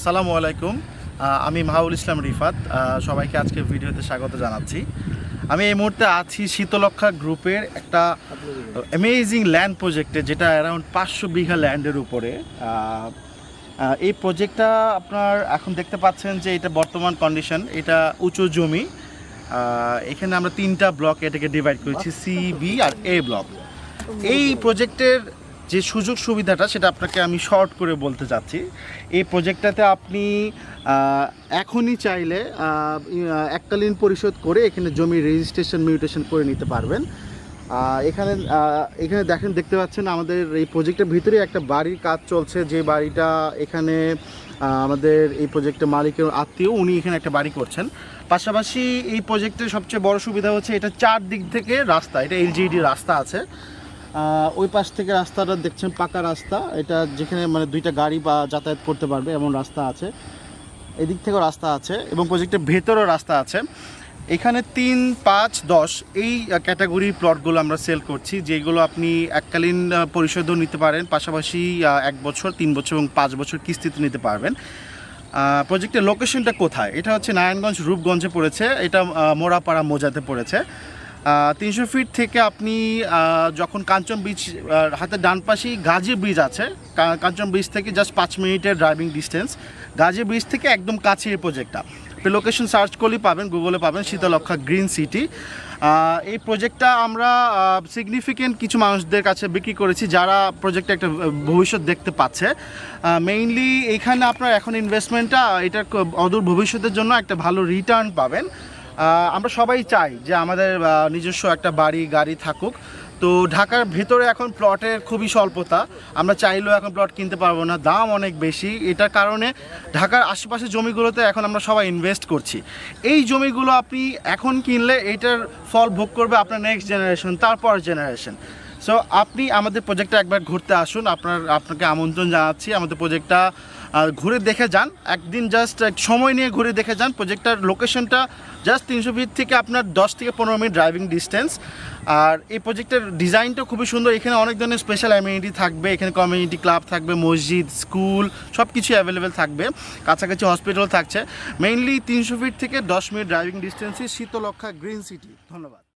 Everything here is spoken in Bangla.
আসসালামু আলাইকুম। আমি মাহাউল ইসলাম রিফাত সবাইকে আজকে ভিডিওতে স্বাগত জানাচ্ছি। আমি এই মুহূর্তে আছি শীতলক্ষা গ্রুপের একটা অ্যামেজিং ল্যান্ড প্রজেক্টে যেটা অ্যারাউন্ড পাঁচশো বিঘা ল্যান্ডের উপরে। এই প্রজেক্টটা আপনার এখন দেখতে পাচ্ছেন যে এটা বর্তমান কন্ডিশন এটা উঁচু জমি। এখানে আমরা তিনটা ব্লক এটাকে ডিভাইড করেছি সি বি আর এ ব্লক এই প্রজেক্টের যে সুযোগ সুবিধাটা সেটা আপনাকে আমি শর্ট করে বলতে চাচ্ছি, এই প্রজেক্টটাতে আপনি এখনই চাইলে এককালীন পরিশোধ করে এখানে জমি রেজিস্ট্রেশন মিউটেশন করে নিতে পারবেন। এখানে এখানে দেখেন, দেখতে পাচ্ছেন আমাদের এই প্রজেক্টের ভিতরে একটা বাড়ির কাজ চলছে। যে বাড়িটা এখানে আমাদের এই প্রজেক্টের মালিকের আত্মীয়, উনি এখানে একটা বাড়ি করছেন। পাশাপাশি এই প্রজেক্টের সবচেয়ে বড় সুবিধা হচ্ছে, এটা চার দিক থেকে রাস্তা, এটা এলজিডি রাস্তা আছে। ওই পাশ থেকে রাস্তাটা দেখছেন পাকা রাস্তা। এটা যেখানে মানে দুইটা গাড়ি বা যাতায়াত করতে পারবে এমন রাস্তা আছে। এদিক থেকেও রাস্তা আছে এবং প্রজেক্টের ভেতরেও রাস্তা আছে। এখানে তিন, পাঁচ, দশ এই ক্যাটাগরির প্লটগুলো আমরা সেল করছি, যেগুলো আপনি এককালীন পরিশোধও নিতে পারেন, পাশাপাশি এক বছর, তিন বছর এবং পাঁচ বছর কিস্তিতে নিতে পারবেন। প্রজেক্টের লোকেশনটা কোথায়? এটা হচ্ছে নারায়ণগঞ্জ, রূপগঞ্জে পড়েছে, এটা মোড়াপাড়া, মোজাতে পড়েছে। তিনশো ফিট থেকে আপনি যখন কাঞ্চন ব্রিজ হাতের ডান পাশেই গাজী ব্রিজ আছে কাঞ্চন ব্রিজ থেকে জাস্ট পাঁচ মিনিটের ড্রাইভিং ডিস্টেন্স গাজী ব্রিজ থেকে একদম কাছে এই প্রজেক্টটা আপনি লোকেশন সার্চ করলেই পাবেন গুগলে পাবেন শীতলক্ষা গ্রিন সিটি এই প্রজেক্টটা আমরা সিগনিফিকেন্ট কিছু মানুষদের কাছে বিক্রি করেছি, যারা প্রজেক্টে একটা ভবিষ্যৎ দেখতে পাচ্ছে। মেইনলি এখানে আপনার এখন ইনভেস্টমেন্টটা এটার অদূর ভবিষ্যতের জন্য একটা ভালো রিটার্ন পাবেন। আমরা সবাই চাই যে আমাদের নিজস্ব একটা বাড়ি, গাড়ি থাকুক। তো ঢাকার ভেতরে এখন প্লটের খুবই স্বল্পতা। আমরা চাইলেও এখন প্লট কিনতে পারব না, দাম অনেক বেশি। এটার কারণে ঢাকার আশেপাশে জমিগুলোতে এখন আমরা সবাই ইনভেস্ট করছি। এই জমিগুলো আপনি এখন কিনলে এটার ফল ভোগ করবে আপনার নেক্সট জেনারেশন তারপর জেনারেশন সো আপনি আমাদের প্রজেক্টটা একবার ঘুরতে আসুন। আপনার, আপনাকে আমন্ত্রণ জানাচ্ছি। আমাদের প্রজেক্টটা ঘুরে দেখে যান। একদিন জাস্ট সময় নিয়ে ঘুরে দেখে যান। প্রজেক্টটার লোকেশনটা জাস্ট তিনশো ফিট থেকে আপনার দশ থেকে পনেরো মিনিট ড্রাইভিং ডিস্টেন্স আর এই প্রজেক্টের ডিজাইনটা খুবই সুন্দর। এখানে অনেক ধরনের স্পেশাল অ্যামিউনিটি থাকবে। এখানে কমিউনিটি ক্লাব থাকবে, মসজিদ স্কুল সব কিছু অ্যাভেলেবেল থাকবে। কাছাকাছি হসপিটাল থাকছে। মেইনলি তিনশো ফিট থেকে দশ মিনিট ড্রাইভিং ডিস্টেন্সই শীতলক্ষা গ্রিন সিটি ধন্যবাদ।